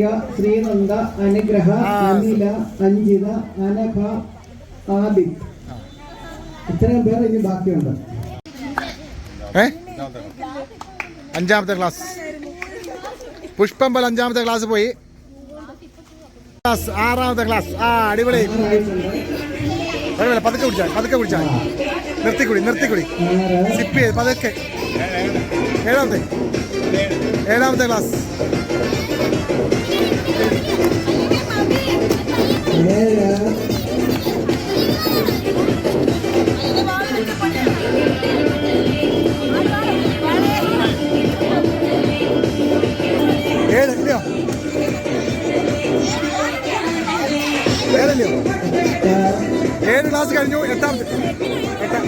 ശ്രീനന്ദ അനുഗ്രഹ അനില അഞ്ജിത അനഘ ആബിദ് ഇത്രയും പേർ ഇനി ബാക്കിയുണ്ട്. അഞ്ചാമത്തെ ക്ലാസ്. പുഷ്പമ്പൽ അഞ്ചാമത്തെ ക്ലാസ് പോയി. ക്ലാസ് ആറാമത്തെ ക്ലാസ്. ആ അടിപൊളി. പതുക്കെ കുടിച്ചാൽ പതുക്കെ കുടിച്ചാൽ. നിർത്തിക്കുടി നിർത്തിക്കുടി. സിപ്പ് ചെയ്ത് പതുക്കെ. ഏഴാമത്തെ. ഏഴാമത്തെ ക്ലാസ്. ഏഴ് ക്ലാസ് കഴിഞ്ഞു? എട്ടാം എട്ടാം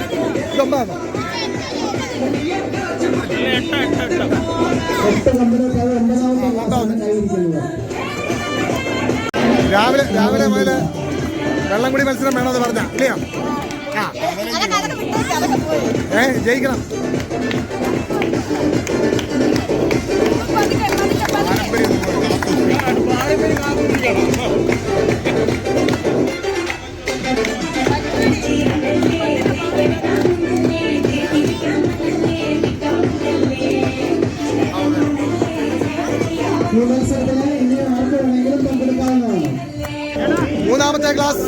കൈവരിക്കുന്നത് രാവിലെ രാവിലെ മുതൽ വെള്ളംകുടി മത്സരം വേണമെന്ന് പറഞ്ഞ. ഇല്ലയോ? ആ. ഏ ജയിക്കണം. ഈ മൂന്നാമത്തെ ക്ലാസ്.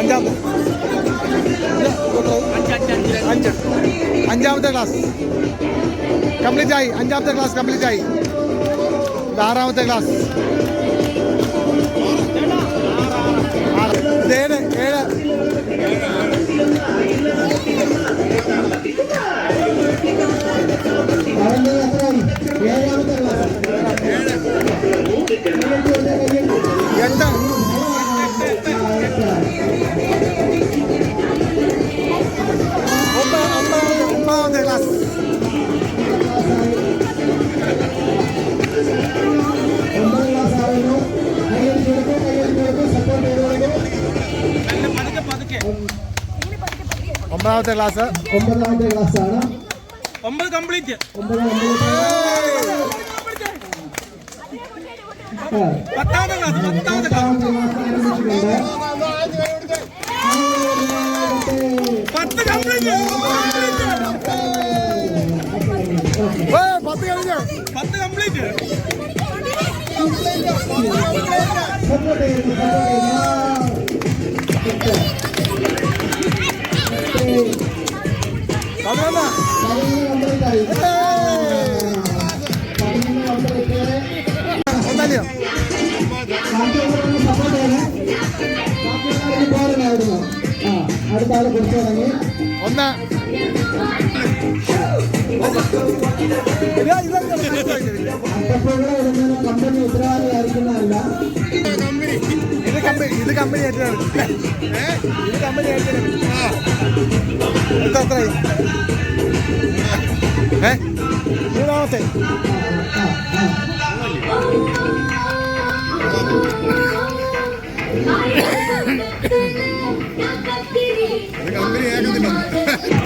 അഞ്ചാമത്തെ. അഞ്ചാമത്തെ ക്ലാസ്. കംപ്ലീറ്റ് ആയി. അഞ്ചാമത്തെ ക്ലാസ് കംപ്ലീറ്റ് ആയി. ആറാമത്തെ ക്ലാസ് ഏഴ് ഏഴ്. അവന്റെ എത്രയായി ഒമ്പതാമത്തെ ക്ലാസ്. ഒമ്പതാമത്തെ ക്ലാസ് ആണ് ഒമ്പത് കംപ്ലീറ്റ്. പത്താമത്തെ ക്ലാസ് പത്താമത്തെ ക്ലാസ്. പത്താമത്തെ ക്ലാസ് ആരംഭിച്ചിട്ടുണ്ട്. പത്ത് കംപ്ലീറ്റ്. ഏ, പത്ത് കഴിഞ്ഞു? പത്ത് complete. Ano na? Ano na? Eh, അടുത്ത ആൾ കുറിച്ച് തുടങ്ങി ഒന്ന്. അട്ടപ്പുകളെ ഇടുന്നതിന് കമ്പനി ഉത്തരവാദിയായിരിക്കുന്നതല്ല ഇത് കമ്പനി ഇത് കമ്പനി ഏറ്റെടുക്കും ഇത് കമ്പനി ഏറ്റെടുക്കും എത്ര എത്രയായി ഏ? മൂന്നാമത്തെ.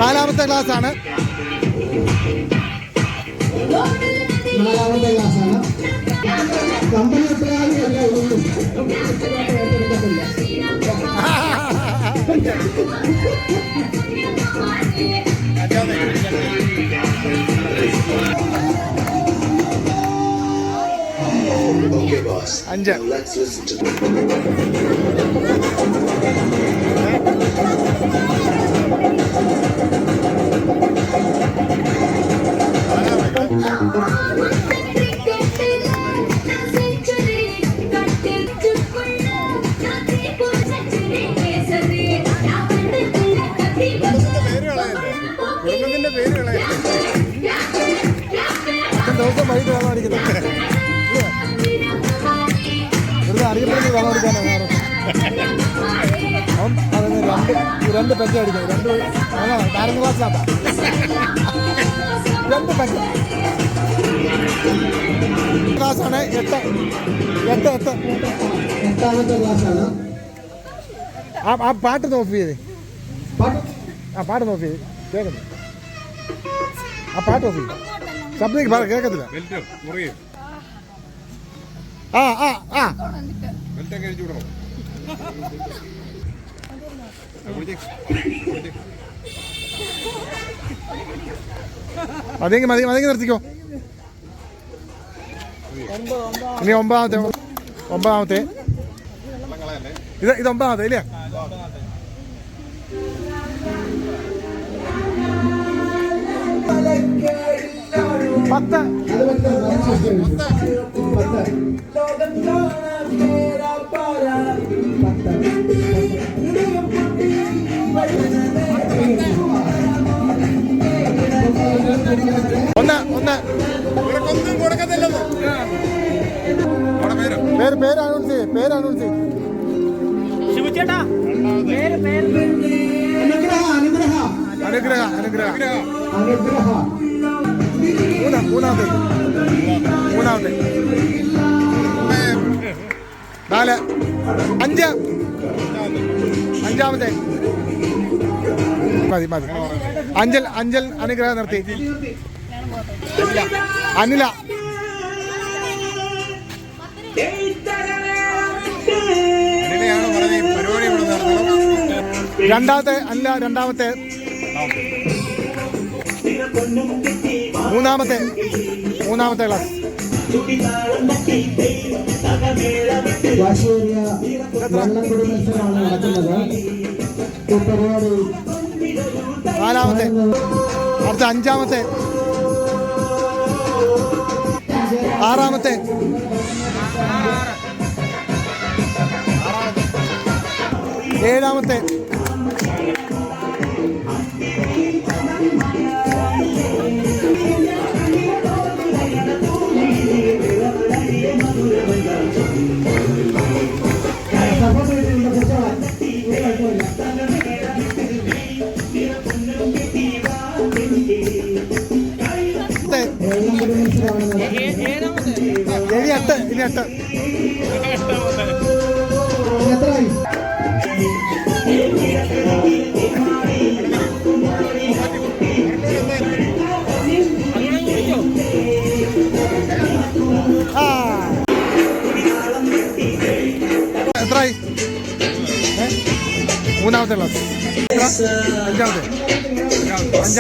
നാലാമത്തെ ക്ലാസ് ആണ്. നാലാമത്തെ ക്ലാസ്സാണ് കമ്പനി ഉത്തരവാദിയല്ല ഒന്നും. അഞ്ച്. Now let's 好喝 രണ്ട് രണ്ട് അടിക്കാം രണ്ട് നാരങ്ങ ഗ്ലാസ്സിലാത്ത രണ്ട് പെഗ് ക്ലാസ്സാണ് എട്ട്. എട്ട് എട്ട്. എട്ടാമത്തെ ക്ലാസ് ആണ്. ആ ആ പാട്ട് നോഫ് ചെയ്തേ. പാട്ട്? ആ പാട്ട് നോഫ് ചെയ്ത്. കേൾക്കുന്നു. ആ പാട്ട് നോഫ് ചെയ്തു ശബ്ദം പറ കേൾക്കത്തില്ല. ആ ആ ആ. മതിയെങ്കിൽ മതി മതിയെങ്കിൽ നിർത്തിക്കോ. ഇനി ഒമ്പതാമത്തെ ഒമ്പതാമത്തെ. ഇത് ഇത് ഒമ്പതാമത്തെ ഇല്ലേ? പത്ത്. പത്ത് ഒന്ന്. ഒന്ന് പേര്. പേര് അനൗൺസ് ചെയ്യ് പേര് അനൗൺസ് ചെയ്യ്. ശിവചേട്ടാ അനുഗ്രഹ അനുഗ്രഹ. അനുഗ്രഹ അനുഗ്രഹ. അനുഗ്രഹ. മൂന്നാ മൂന്നാമത്തെ. മൂന്നാമത്തെ. നാല്. അഞ്ച്. അഞ്ചാമത്തെ. മതി മതി. അഞ്ചൽ അഞ്ചൽ അനുഗ്രഹം നിർത്തി. അനില. രണ്ടാമത്തെ അല്ല രണ്ടാമത്തെ. മൂന്നാമത്തെ മൂന്നാമത്തെ ക്ലാസ് വാശിയേറിയ വള്ളംകുടി മത്സരമാണ് നടക്കുന്നത് നാലാമത്തെ അടുത്ത അഞ്ചാമത്തെ. ആറാമത്തെ. ഏഴാമത്തെ.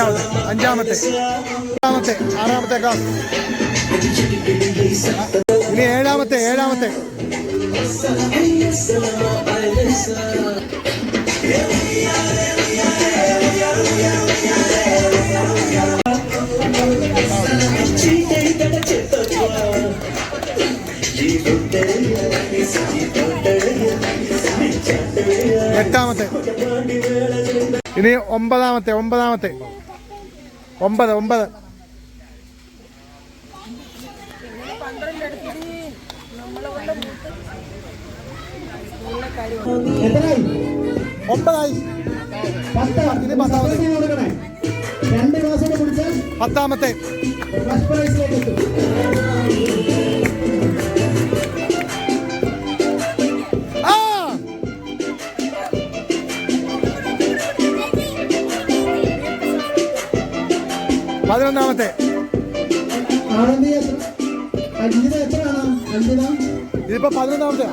അഞ്ചാമത്തെ അഞ്ചാമത്തെ ആറാമത്തെ ആറാമത്തെ ക്ലാസ് ഇനി ഏഴാമത്തെ ഏഴാമത്തെ. എട്ടാമത്തെ. ഇനി ഒമ്പതാമത്തെ ഒമ്പതാമത്തെ. ഒമ്പത് ഒമ്പത്. ഒമ്പതായി. പത്താമത്തെ. രണ്ട് മാസം പത്താമത്തെ. ഫസ്റ്റ് പ്രൈസിലേക്ക് പതിനൊന്നാമത്തെ. ഇതിപ്പോ പതിനൊന്നാമത്തെ.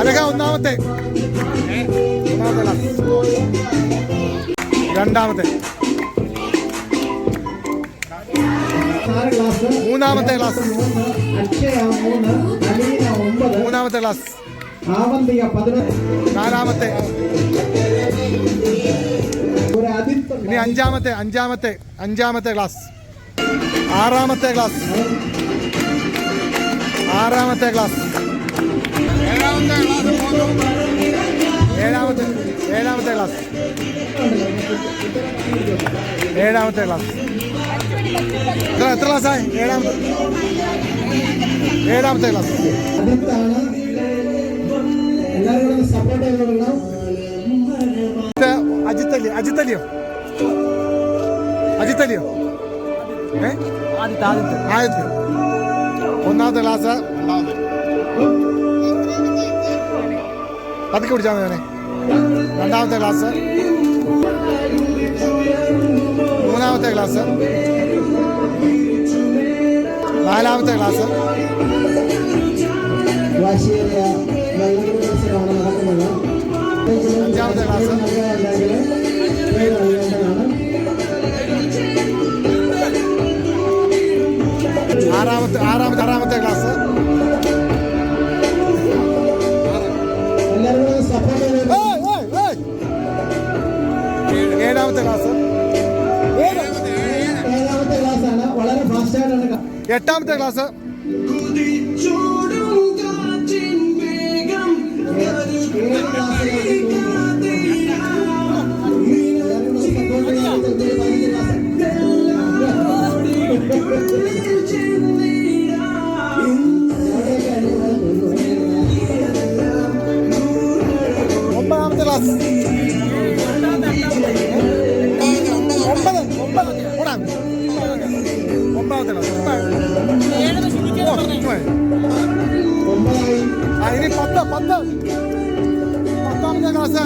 ഒന്നാമത്തെ ഒന്നാമത്തെ. രണ്ടാമത്തെ. മൂന്നാമത്തെ ക്ലാസ്. മൂന്നാമത്തെ ക്ലാസ്. നാലാമത്തെ. ഇനി അഞ്ചാമത്തെ അഞ്ചാമത്തെ അഞ്ചാമത്തെ ക്ലാസ്. ആറാമത്തെ ക്ലാസ്. ആറാമത്തെ ക്ലാസ്. ഏഴാമത്തെ ഏഴാമത്തെ ക്ലാസ്. ഏഴാമത്തെ ക്ലാസ്. എത്ര ക്ലാസ്സായി ഏഴാമത്തെ ഏഴാമത്തെ ക്ലാസ് അടുത്താണ് എല്ലാവരും കൂടെ സപ്പോർട്ട് ചെയ്ത് കൊടുക്കണം ഇത് അജിത്ത് അലിയോ അജിത്ത് അലിയോ അജിത്ത് അലിയോ ഏ? ആദ്യത്തെ. ആദ്യത്തെ ആദ്യത്തെ ഒന്നാമത്തെ ക്ലാസ് പതുക്കെ പിടിച്ചാൽ മതി രണ്ടാമത്തെ ക്ലാസ് മൂന്നാമത്തെ ക്ലാസ് നാലാമത്തെ ക്ലാസ് അഞ്ചാമത്തെ ക്ലാസ്. ആറാമത്തെ ആറാമത്തെ ആറാമത്തെ എട്ടാമത്തെ ക്ലാസ് ഒമ്പതാമത്തെ ക്ലാസ് ഓ, പോയി. ഒമ്പതായി ആ ഇനി പത്ത് പത്ത് പത്താമത്തെ ക്ലാസ്